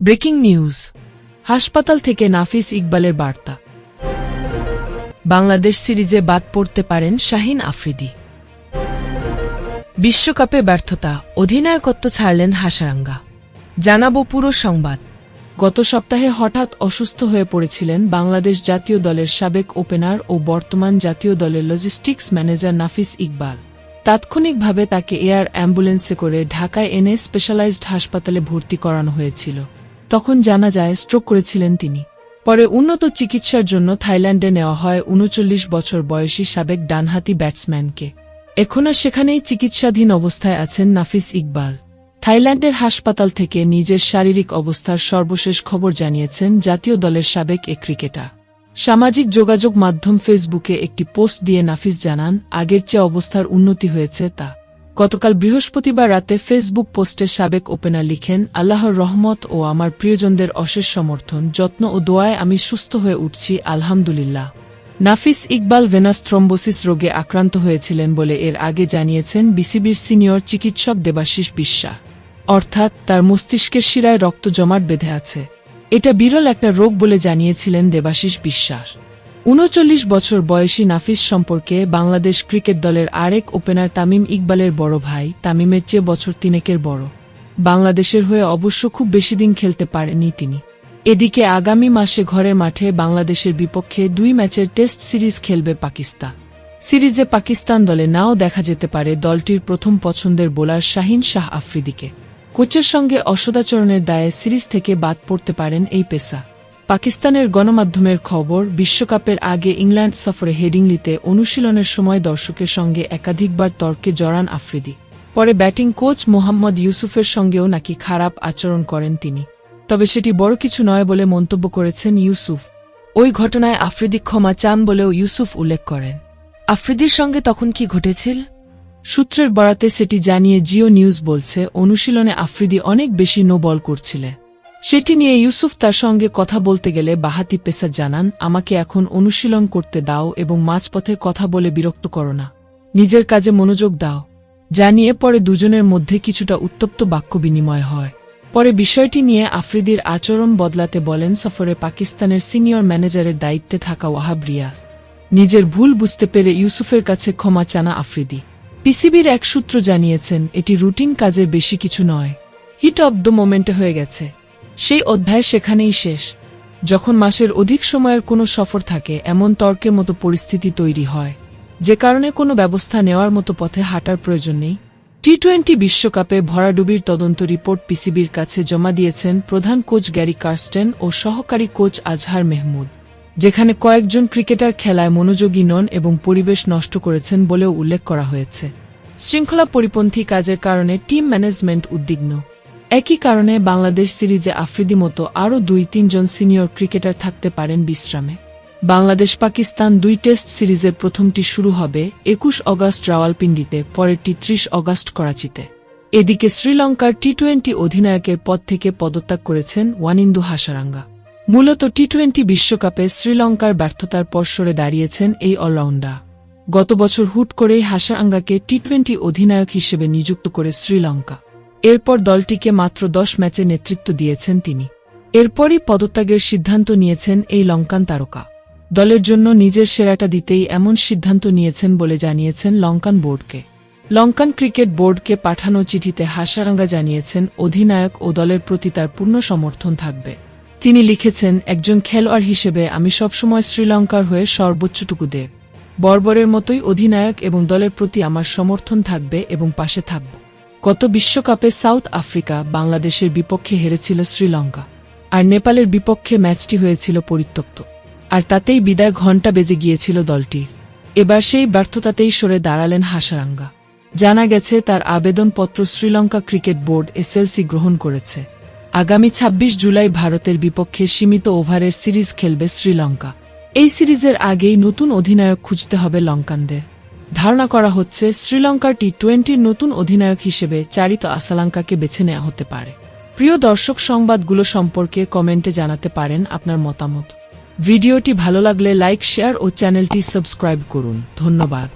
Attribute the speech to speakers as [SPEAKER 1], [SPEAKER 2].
[SPEAKER 1] Breaking news, হাসপাতাল থেকে নাফিস ইকবালের বার্তা। বাংলাদেশ সিরিজে বাদ পড়তে পারেন শাহিন আফ্রিদি। বিশ্বকাপে ব্যর্থতা, অধিনায়কত্ব ছাড়লেন হাসারাঙ্গা। জানাব পুরো সংবাদ। গত সপ্তাহে হঠাৎ অসুস্থ হয়ে পড়েছিলেন বাংলাদেশ জাতীয় দলের সাবেক ওপেনার ও বর্তমান জাতীয় দলের লজিস্টিক্স ম্যানেজার নাফিস ইকবাল। তাৎক্ষণিকভাবে তাকে এয়ার অ্যাম্বুলেন্সে করে ঢাকায় এনে স্পেশালাইজড হাসপাতালে ভর্তি করানো হয়েছিল। তখন জানা যায় স্ট্রোক করেছিলেন তিনি। পরে উন্নত চিকিৎসার জন্য থাইল্যান্ডে নেওয়া হয় উনচল্লিশ বছর বয়সী সাবেক ডানহাতি ব্যাটসম্যানকে। এখন আর সেখানেই চিকিৎসাধীন অবস্থায় আছেন নাফিস ইকবাল। থাইল্যান্ডের হাসপাতাল থেকে নিজের শারীরিক অবস্থার সর্বশেষ খবর জানিয়েছেন জাতীয় দলের সাবেক এ ক্রিকেটার। সামাজিক যোগাযোগ মাধ্যম ফেসবুকে একটি পোস্ট দিয়ে নাফিস জানান, আগের চেয়ে অবস্থার উন্নতি হয়েছে তা। গতকাল বৃহস্পতিবার রাতে ফেসবুক পোস্টে সাবেক ওপেনার লিখেন, আল্লাহর রহমত ও আমার প্রিয়জনদের অশেষ সমর্থন, যত্ন ও দোয়ায় আমি সুস্থ হয়ে উঠছি, আলহামদুলিল্লাহ। নাফিস ইকবাল ভেনাস থ্রম্বোসিস রোগে আক্রান্ত হয়েছিলেন বলে এর আগে জানিয়েছেন বিসিবির সিনিয়র চিকিৎসক দেবাশিস বিশ্বাস অর্থাৎ তার মস্তিষ্কের শিরায় রক্ত জমাট বেঁধে আছে। এটা বিরল একটা রোগ বলে জানিয়েছিলেন দেবাশিস বিশ্বাস উনচল্লিশ বছর বয়সী নাফিস সম্পর্কে বাংলাদেশ ক্রিকেট দলের আরেক ওপেনার তামিম ইকবালের বড় ভাই তামিমের চেয়ে বছর তিনেকের বড়। বাংলাদেশের হয়ে অবশ্য খুব বেশি দিন খেলতে পারেনি তিনি। এদিকে আগামী মাসে ঘরের মাঠে বাংলাদেশের বিপক্ষে দুই ম্যাচের টেস্ট সিরিজ খেলবে পাকিস্তান। সিরিজে পাকিস্তান দলে নাও দেখা যেতে পারে দলটির প্রথম পছন্দের বোলার শাহিন শাহ আফ্রিদিকে। কোচের সঙ্গে অসদাচরণের দায়ে সিরিজ থেকে বাদ পড়তে পারেন এই পেসা পাকিস্তানের গণমাধ্যমের খবর, বিশ্বকাপের আগে ইংল্যান্ড সফরে হেডিংলিতে অনুশীলনের সময় দর্শকের সঙ্গে একাধিকবার তর্কে জড়ান আফ্রিদি। পরে ব্যাটিং কোচ মোহাম্মদ ইউসুফের সঙ্গেও নাকি খারাপ আচরণ করেন তিনি। তবে সেটি বড় কিছু নয় বলে মন্তব্য করেছেন ইউসুফ। ওই ঘটনায় আফ্রিদি ক্ষমা চান বলেও ইউসুফ উল্লেখ করেন। আফ্রিদির সঙ্গে তখন কি ঘটেছিল? সূত্রের বরাতে সেটি জানিয়ে জিও নিউজ বলছে, অনুশীলনে আফ্রিদি অনেক বেশি নো বল করছিলেন। সেটি নিয়ে ইউসুফ তার সঙ্গে কথা বলতে গেলে বাহাতি পেশা জানান, আমাকে এখন অনুশীলন করতে দাও এবং মাঝপথে কথা বলে বিরক্ত করো না। নিজের কাজে মনোযোগ দাও। জানিয়ে পরে দুজনের মধ্যে কিছুটা উত্তপ্ত বাক্য বিনিময় হয়। পরে বিষয়টি নিয়ে আফ্রিদির আচরণ বদলাতে বলেন, সফরে পাকিস্তানের সিনিয়র ম্যানেজারের দায়িত্বে থাকা ওয়াহাব রিয়াজ। নিজের ভুল বুঝতে পেরে ইউসুফের কাছে ক্ষমা চানা আফ্রিদি। পিসিবির এক সূত্র জানিয়েছেন, এটি রুটিন কাজের বেশি কিছু নয়। হিট অব দ্য মোমেন্টে হয়ে গেছে। সেই অধ্যায় সেখানেই শেষ। যখন মাসের অধিক সময়ের কোনো সফর থাকে, এমন তর্কের মতো পরিস্থিতি তৈরি হয়। যে কারণে কোনো ব্যবস্থা নেওয়ার মতো পথে হাঁটার প্রয়োজন নেই। টি টোয়েন্টি বিশ্বকাপে ভরাডুবির তদন্ত রিপোর্ট পিসিবির কাছে জমা দিয়েছেন প্রধান কোচ গ্যারি কার্স্টেন ও সহকারী কোচ আজহার মেহমুদ, যেখানে কয়েকজন ক্রিকেটার খেলায় মনোযোগী নন এবং পরিবেশ নষ্ট করেছেন বলেও উল্লেখ করা হয়েছে। শৃঙ্খলা পরিপন্থী কাজের কারণে টিম ম্যানেজমেন্ট উদ্বিগ্ন। একই কারণে বাংলাদেশ সিরিজে আফ্রিদি মতো আরও দুই, তিনজন সিনিয়র ক্রিকেটার থাকতে পারেন বিশ্রামে। বাংলাদেশ পাকিস্তান দুই টেস্ট সিরিজের প্রথমটি শুরু হবে একুশ অগাস্ট রাওয়ালপিন্ডিতে, পরেরটি ত্রিশ অগাস্ট করাচিতে। এদিকে শ্রীলঙ্কার টি টোয়েন্টি অধিনায়কের পদ থেকে পদত্যাগ করেছেন ওয়ানিন্দু হাসারাঙ্গা। মূলত টি টোয়েন্টি বিশ্বকাপে শ্রীলঙ্কার ব্যর্থতার পর সরে দাঁড়িয়েছেন এই অলরাউন্ডার। গত বছর হুট করেই হাসারাঙ্গাকে টি টোয়েন্টি অধিনায়ক হিসেবে নিযুক্ত করে শ্রীলঙ্কা। এরপর দলটিকে মাত্র দশ ম্যাচে নেতৃত্ব দিয়েছেন তিনি। এরপরই পদত্যাগের সিদ্ধান্ত নিয়েছেন এই লঙ্কান তারকা। দলের জন্য নিজের সেরাটা দিতেই এমন সিদ্ধান্ত নিয়েছেন বলে জানিয়েছেন লঙ্কান বোর্ডকে। লঙ্কান ক্রিকেট বোর্ডকে পাঠানো চিঠিতে হাসারাঙ্গা জানিয়েছেন অধিনায়ক ও দলের প্রতি তার পূর্ণ সমর্থন থাকবে। তিনি লিখেছেন, একজন খেলোয়াড় হিসেবে আমি সবসময় শ্রীলঙ্কার হয়ে সর্বোচ্চটুকু দেব। বর্বরের মতোই অধিনায়ক এবং দলের প্রতি আমার সমর্থন থাকবে এবং পাশে থাকব। গত বিশ্বকাপে সাউথ আফ্রিকা বাংলাদেশের বিপক্ষে হেরেছিল শ্রীলঙ্কা, আর নেপালের বিপক্ষে ম্যাচটি হয়েছিল পরিত্যক্ত, আর তাতেই বিদায় ঘণ্টা বেজে গিয়েছিল দলটি এবার সেই ব্যর্থতাতেই সরে দাঁড়ালেন হাসারাঙ্গা। জানা গেছে তার আবেদনপত্র শ্রীলঙ্কা ক্রিকেট বোর্ড এসএলসি গ্রহণ করেছে। আগামী ২৬ জুলাই ভারতের বিপক্ষে সীমিত ওভারের সিরিজ খেলবে শ্রীলঙ্কা। এই সিরিজের আগেই নতুন অধিনায়ক খুঁজতে হবে লঙ্কানদের। ধারণা করা হচ্ছে শ্রীলঙ্কার টি টোয়েন্টির নতুন অধিনায়ক হিসেবে চারিত আসালাঙ্কাকে বেছে নেওয়া হতে পারে। প্রিয় দর্শক, সংবাদগুলো সম্পর্কে কমেন্টে জানাতে পারেন আপনার মতামত। ভিডিওটি ভালো লাগলে লাইক, শেয়ার ও চ্যানেলটি সাবস্ক্রাইব করুন। ধন্যবাদ।